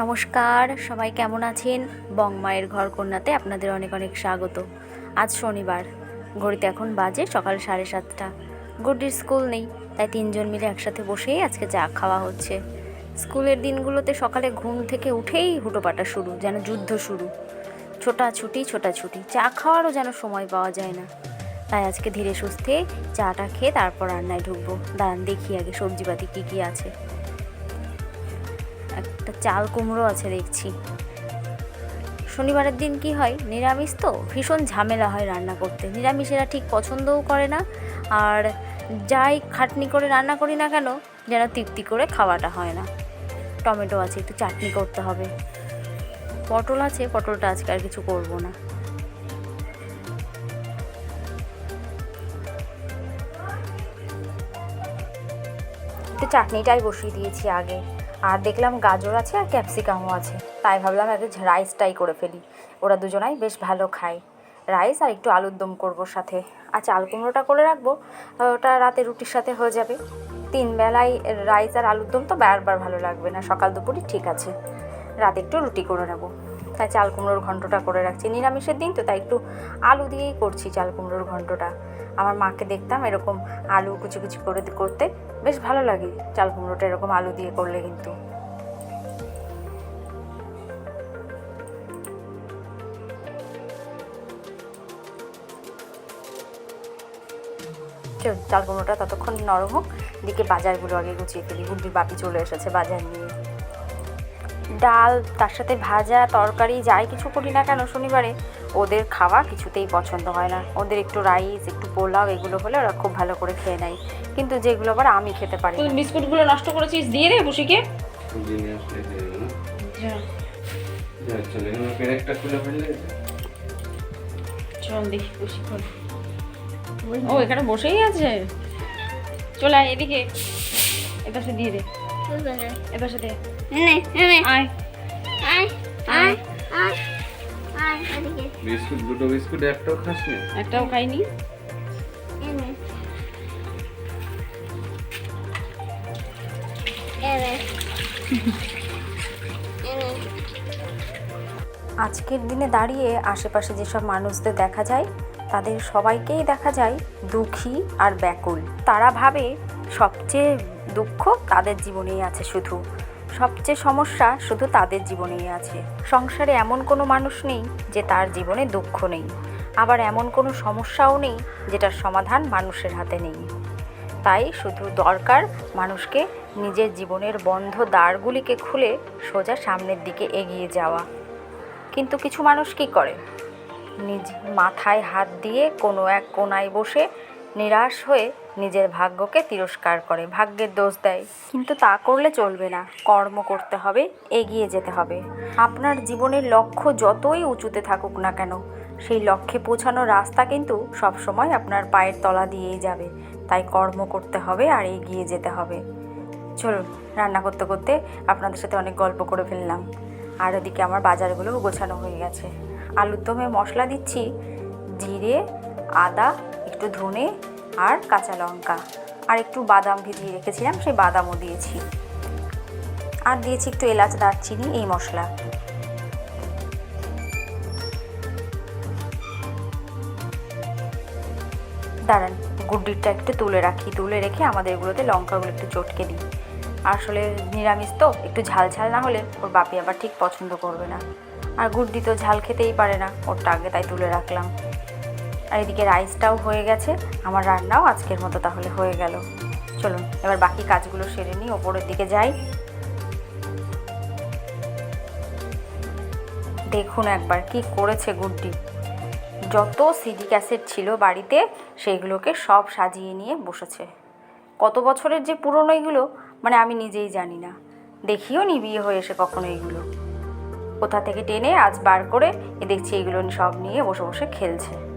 নমস্কার। সবাই কেমন আছেন? বংমায়ের ঘর কন্যাতে আপনাদের অনেক অনেক স্বাগত। আজ শনিবার, ঘড়িতে এখন বাজে সকাল সাড়ে সাতটা। গুড্ডির স্কুল নেই, তাই তিনজন মিলে একসাথে বসেই আজকে চা খাওয়া হচ্ছে। স্কুলের দিনগুলোতে সকালে ঘুম থেকে উঠেই হুটোপাটা শুরু, যেন যুদ্ধ শুরু। ছোটাছুটি ছোটাছুটি, চা খাওয়ারও যেন সময় পাওয়া যায় না। তাই আজকে ধীরে সুস্থে চাটা খেয়ে তারপর রান্নায় ঢুকবো। দাঁড়ান দেখি আগে সবজিপাতি কী কী আছে। একটা চাল কুমড়ো আছে দেখছি। শনিবারের দিন কি হয়? নিরামিষ তো? ভীষণ ঝামেলা হয় রান্না করতে। নিরামিষেরা ঠিক পছন্দও করে না। আর যাই খাটনি করে রান্না করি না কেন, যেন তৃপ্তি করে খাওয়াটা হয় না। টমেটো আছে, একটু চাটনি করতে হবে। পটল আছে, পটলটা আজকে আর কিছু করব না। একটু চাটনিটাই বসিয়ে দিয়েছি আগে। আর দেখলাম গাজর আছে আর ক্যাপসিকামও আছে। তাই ভাবলাম আগে রাইসটাই করে ফেলি। ওরা দুজনাই বেশ ভালো খায়। রাইস আর একটু আলুর দম করব সাথে। আচ্ছা আলু কুমড়োটা করে রাখব। ওটা রাতে রুটির সাথে হয়ে যাবে। তিন বেলায় রাইস আর আলুর দম তো বারবার ভালো লাগবে না। সকাল দুপুরই ঠিক আছে। রাতে একটু রুটি করে নেব। তাই চাল কুমড়োর ঘন্টটা করে রাখছি। নিরামিষের দিন তো, তাই একটু আলু দিয়েই করছি চাল কুমড়োর ঘন্টটা আমার মাকে দেখতাম এরকম আলু কুচি কুচি করে করতে। বেশ ভালো লাগে চাল কুমড়োটা এরকম আলু দিয়ে করলে কিন্তু। চল কুমড়োটা ততক্ষণ নরম হোক। দিকে বাজারগুলো আগে গুছিয়ে ফেলি। গুড্ডির বাপি চলে এসেছে বাজার নিয়ে। ডাল তার সাথে ভাজা তরকারি যাই কিছু করি না কেন শনিবারে ওদের খাওয়া কিছুতেই পছন্দ হয় না। ওদের একটু রাইস একটু পোলাও এগুলো হলে ওরা খুব ভালো করে খেয়ে নেয়। কিন্তু যেগুলো আবার আমি খেতে পারি না। বিস্কুটগুলো নষ্ট করেছিস দিয়ে রে বুসিকে। চলে দেখি ও এখানে বসেই আছে। চলে আয় এদিকে। এপাশে দিয়ে দে। এপাশে দে। বিস্কুট দুটো বিস্কুট একটাও খাস না একটাও খাইনি। আজকের দিনে দাঁড়িয়ে আশেপাশে যেসব মানুষদের দেখা যায় তাদের সবাইকেই দেখা যায় দুঃখী আর ব্যাকুল। তারা ভাবে সবচেয়ে দুঃখ তাদের জীবনেই আছে শুধু। সবচেয়ে সমস্যা শুধু তাদের জীবনেই আছে। সংসারে এমন কোনো মানুষ নেই যে তার জীবনে দুঃখ নেই। আবার এমন কোনো সমস্যাও নেই যেটার সমাধান মানুষের হাতে নেই। তাই শুধু দরকার মানুষকে নিজের জীবনের বন্ধ দ্বারগুলিকে খুলে সোজা সামনের দিকে এগিয়ে যাওয়া। কিন্তু কিছু মানুষ কি করে? নিজ মাথায় হাত দিয়ে কোনো এক কোনায় বসে নিরাশ হয়ে নিজের ভাগ্যকে তিরস্কার করে, ভাগ্যের দোষ দেয়। কিন্তু তা করলে চলবে না। কর্ম করতে হবে, এগিয়ে যেতে হবে। আপনার জীবনের লক্ষ্য যতই উঁচুতে থাকুক না কেন, সেই লক্ষ্যে পৌঁছানোর রাস্তা কিন্তু সবসময় আপনার পায়ের তলা দিয়েই যাবে। তাই কর্ম করতে হবে আর এগিয়ে যেতে হবে। চলুন, রান্না করতে করতে আপনাদের সাথে অনেক গল্প করে ফেললাম। আর ওদিকে আমার বাজারগুলোও গোছানো হয়ে গেছে। আলুর দমে মশলা দিচ্ছি, জিরে, আদা একটু ধনে আর কাঁচা লঙ্কা। আর একটু বাদাম ভিজিয়ে রেখেছিলাম, সেই বাদামও দিয়েছি। আর দিয়েছি একটু এলাচ দারচিনি, এই মশলা। দাঁড়ান, গুড্ডিটা একটু তুলে রাখি, তুলে রেখে আমাদের এগুলোতে লঙ্কাগুলো একটু চটকে দিই। আসলে নিরামিষ তো, একটু ঝাল ঝাল না হলে ওর বাপি আবার ঠিক পছন্দ করবে না। আর গুড্ডি তো ঝাল খেতেই পারে না, ওরটা আগে তাই তুলে রাখলাম। আর এদিকে রাইসটাও হয়ে গেছে। আমার রান্নাও আজকের মতো তাহলে হয়ে গেল। চলুন, এবার বাকি কাজগুলো সেরে নিই, ওপরের দিকে যাই। দেখুন একবার কি করেছে গুড্ডি। যত সিডি ক্যাসেট ছিল বাড়িতে, সেইগুলোকে সব সাজিয়ে নিয়ে বসেছে। কত বছরের যে পুরনো এগুলো মানে আমি নিজেই জানি না। দেখিও নি বিয়ে হয়ে এসে কখনো এগুলো। কোথা থেকে টেনে আজ বার করে এ দেখছি এগুলো সব নিয়ে বসে বসে খেলছে।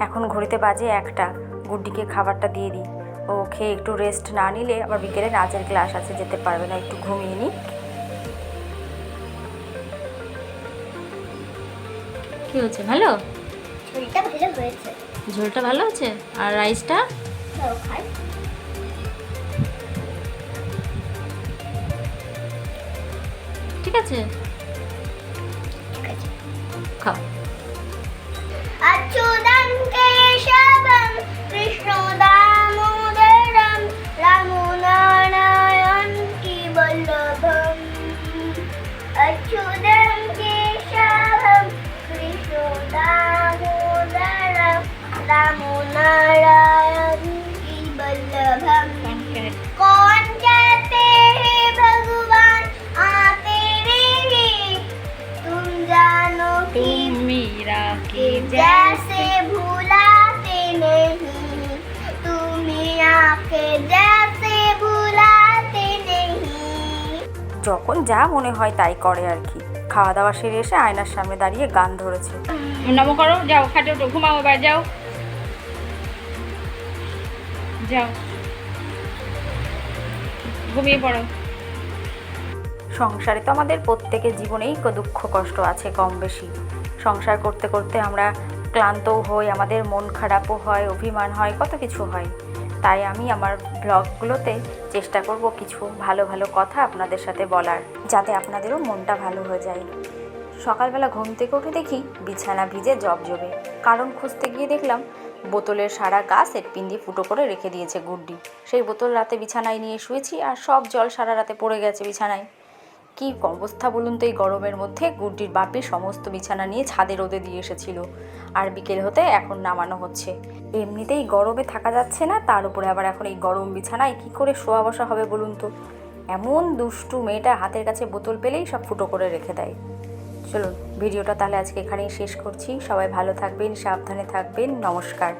এখন ঘড়িতে বাজে একটা। গুড্ডিকে খাবারটা দিয়ে দিই। ও খেয়ে একটু রেস্ট না নিলে আবার বিকেলে নাচের ক্লাস আছে যেতে পারবে না একটু ঘুমিয়ে নিই কি হচ্ছে ভালো? ঝোলটা ভালো হয়েছে। ঝোলটা ভালো হ্যাঁ, আছে আর রাইসটা ঠিক আছে। খাও। আচ্ছা जैसे भुलाते नहीं तुम्हें आके जैसे भुलाते नहीं যখন যা মনে হয় তাই করে আর কি খাওয়া দাওয়া সেরে এসে আয়নার সামনে দাঁড়িয়ে গান ধরেছে নমো করো যাও খাটে ওঠো ঘুমাও এবার যাও যাও ঘুমিয়ে পড়ো সংসারে তো আমাদের প্রত্যেকের জীবনেই ক- দুঃখ কষ্ট আছে কম বেশি সংসার করতে করতে আমরা ক্লান্তও হই, আমাদের মন খারাপও হয়, অভিমান হয়, কত কিছু হয়। তাই আমি আমার ব্লগগুলোতে চেষ্টা করব কিছু ভালো ভালো কথা আপনাদের সাথে বলার, যাতে আপনাদেরও মনটা ভালো হয়ে যায়। সকালবেলা ঘুম থেকে উঠে দেখি বিছানা ভিজে জবজবে কারণ খুঁজতে গিয়ে দেখলাম বোতলের সারা গা সেটপিন ফুটো করে রেখে দিয়েছে গুড্ডি। সেই বোতল রাতে বিছানায় নিয়ে শুয়েছি আর সব জল সারা রাতে পড়ে গেছে বিছানায়। কি অবস্থা বলুন তো এই গরমের মধ্যে? গুড্ডির বাপি সমস্ত বিছানা নিয়ে ছাদে রোদে দিয়ে এসেছিল। আর বিকেল হতে এখন নামানো হচ্ছে। এমনিতেই গরমে থাকা যাচ্ছে না, তার উপরে আবার এখন এই গরম বিছানায় কি করে শোয়া বসা হবে বলুন তো? এমন দুষ্টু মেয়েটা হাতের কাছে বোতল পেলেই সব ফুটো করে রেখে দেয়। চলুন, ভিডিওটা তাহলে আজকে এখানেই শেষ করছি। সবাই ভালো থাকবেন, সাবধানে থাকবেন। নমস্কার।